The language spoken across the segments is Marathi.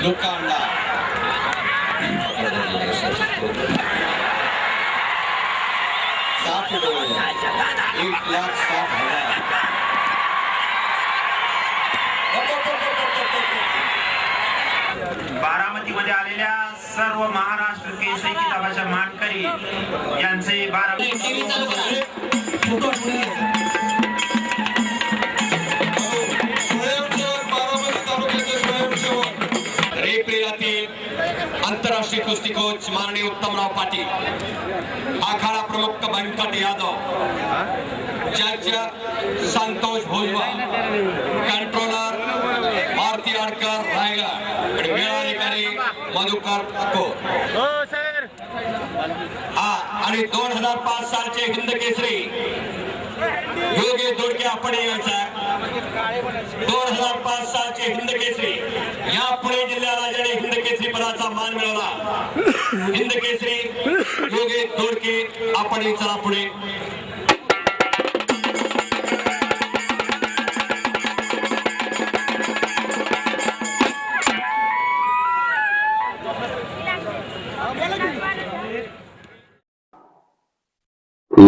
एक लाख हज़ार बारामतीमध्ये आलेल्या सर्व महाराष्ट्र केसरी किताबाच्या मानकरी यांचे बारामती कुस्ती कोच माननीय उत्तमराव पाटील आखाडा प्रमुख व्यंकट यादव जज संतोष भुजबळ कंट्रोलर मारुती आडकर रायगड आणि वेळाधिकारी मधुकर ठाकूर. हा आणि दोन हजार पाच सालचे हिंद केसरी योगी दोडके आपण यायचा. दोन हजार पाच सालचे हिंद केसरी. या पुणे जिल्ह्याला ज्याने हिंद केसरी पदाचा मान मिळवला हिंद केसरी योगे दोडके आपण चला पुढे.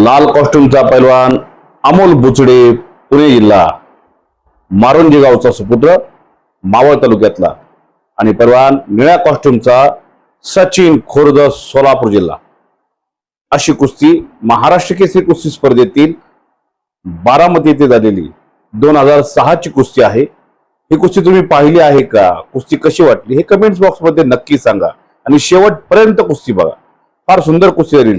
लाल कॉस्ट्युमचा पैलवान अमोल बुचडे पुणे जिल्हा मारुंजी गावचा सुपुत्र. मावळ तालुक्यातला आणि परवा निळ्या कॉस्ट्युमचा सचिन खोर्द सोलापूर जिल्हा. अशी कुस्ती महाराष्ट्र केसरी कुस्ती स्पर्धेतील बारामती येथे झालेली दोन हजार सहाची कुस्ती आहे. ही कुस्ती तुम्ही पाहिली आहे का? कुस्ती कशी वाटली? हे कमेंट्स बॉक्समध्ये नक्की सांगा. आणि शेवटपर्यंत कुस्ती बघा. फार सुंदर कुस्ती झाली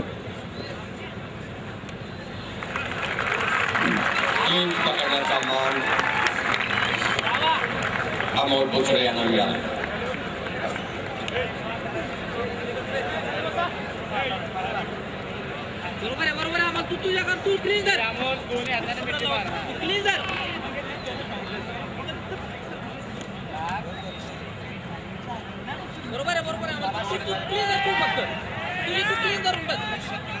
पकडण्याचा मान अमोल भोसडे बरोबर आहे बरोबर आहे. आम्हाला तू तुझ्या कर तू क्लीन कर क्लीन कर बरोबर आहे बरोबर आहे. आम्हाला तू तू क्लीन कर तू फक्त. तुझी तू क्लीन करून बस.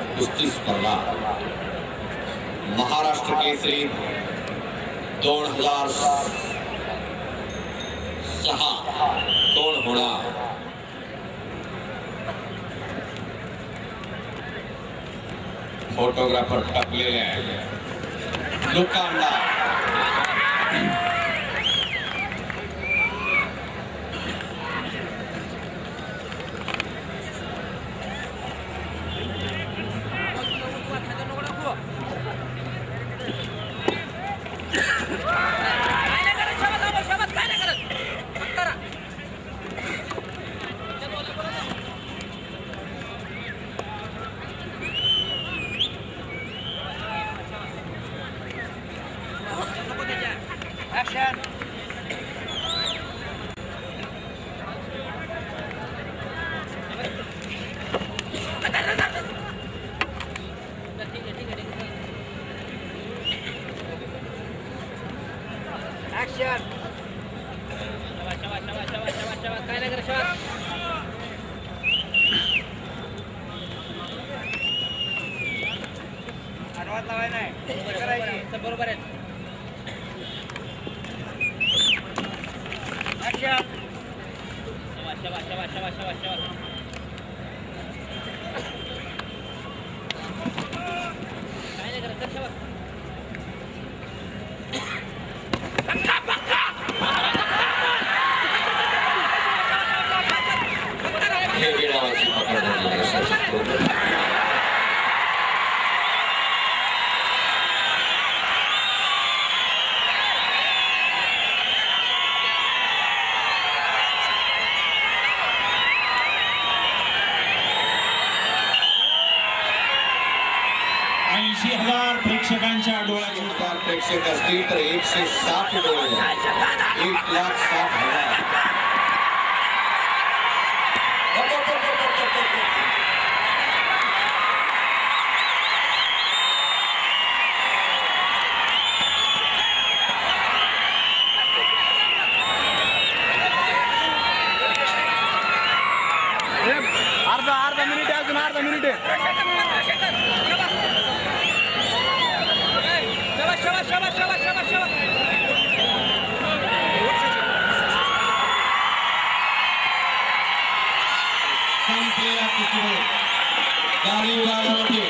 कुस्ती स्पर्धा। महाराष्ट्र केसरी दोन हज़ार सहा दोन होणार। फोटोग्राफर टाकलेले आहे लोकांना बरोबर आहे शवा शवा शवा शवा शवा शवा प्रेक्षकांच्या डोळ्याची हज़ार प्रेक्षक असतील तर एकशे साठ डोळे. एक लाख साठ हज़ार. महाराष्ट्र ಗಾಳಿಗಾರಕ್ಕೆ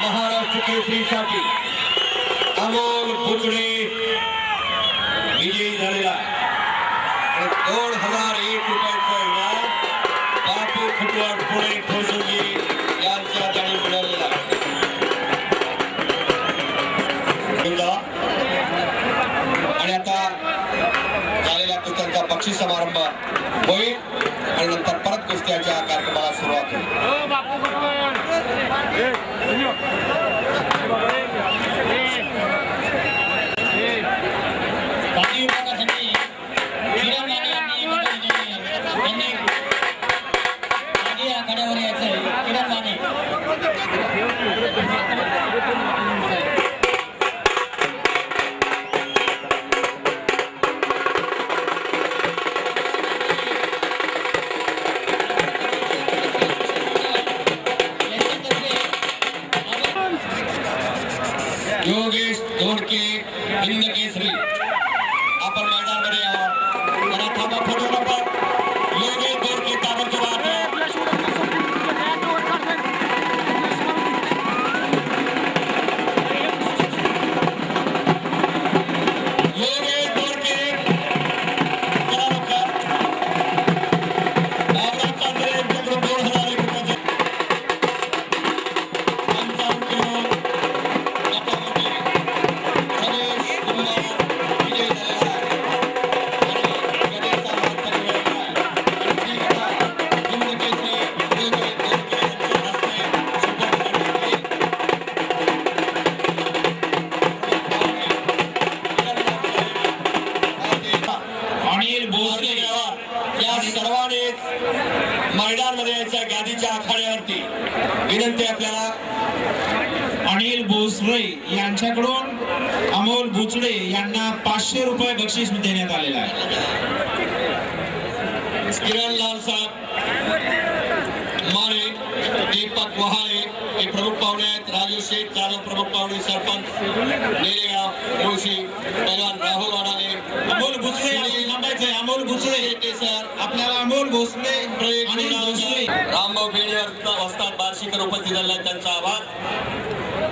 ಮಹಾರಾಷ್ಟ್ರ अमोल फुटणे विजयी झालेला दोन हज़ार एक रुपयांचा इनाम बापू फुटवाट पुणे ठोसूजी अनिल भोसले अमोल बुचडे यांना रुपये बक्षीस देण्यात किरण लाल साहेब, माने, दीपक वहाळे हे प्रमुख पाहुणे राजू शेठ, जाधव प्रमुख पाहुणे, सरपंच नेरेगाव मुळशी पैलवान राहुल वाडाले अमोल भोसले यांना अमोल भोसले. सर आपल्याला अमोल भोसले रामभाऊ बेणीवर असतात बार्शीकर उपस्थित झाले त्यांचा आभार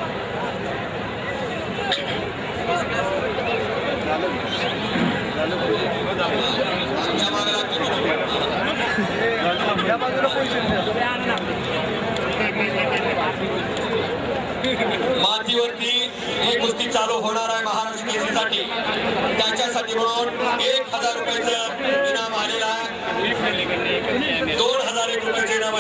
मातीवरती ही कुस्ती चालू होणार आहे महाराष्ट्र केसीसाठी म्हणून एक हज़ार रुपयाचं इनाम आलेलं दोन हज़ार एक रुपयाचे इनाम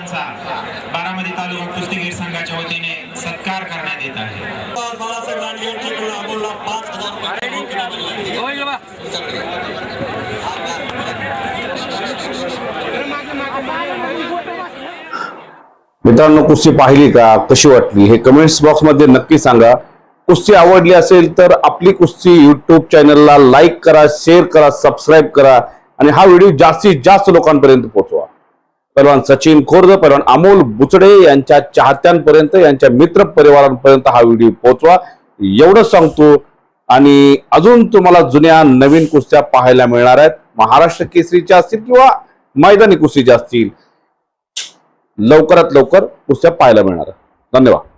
बारामती तालुका कुस्तीगीर संघाच्या वतीने सत्कार करण्यात येत आहे. बाळासाहेब लांडगे यांच्याकडून अमोलला पाच हज़ार रुपये. मित्रांनो कुस्ती पाहिली का? कशी वाटली? हे कमेंट्स बॉक्स मध्ये नक्की सांगा. कुस्ती आवडली असेल तर आपली कुस्ती युट्यूब चॅनलला लाईक करा शेअर करा सबस्क्राईब करा आणि हा व्हिडिओ जास्तीत जास्त लोकांपर्यंत पोहोचवा. पैलवान सचिन खोर्द पैलवान अमोल बुचडे यांच्या चाहत्यांपर्यंत यांच्या मित्र परिवारांपर्यंत हा व्हिडिओ पोहोचवा. एवढंच सांगतो आणि अजून तुम्हाला जुन्या नवीन कुस्त्या पाहायला मिळणार आहेत. महाराष्ट्र केसरीच्या असतील किंवा मैदानी कुस्तीच्या असतील. लवकरात लवकर कुस्त्या पाहायला मिळणार आहेत. धन्यवाद.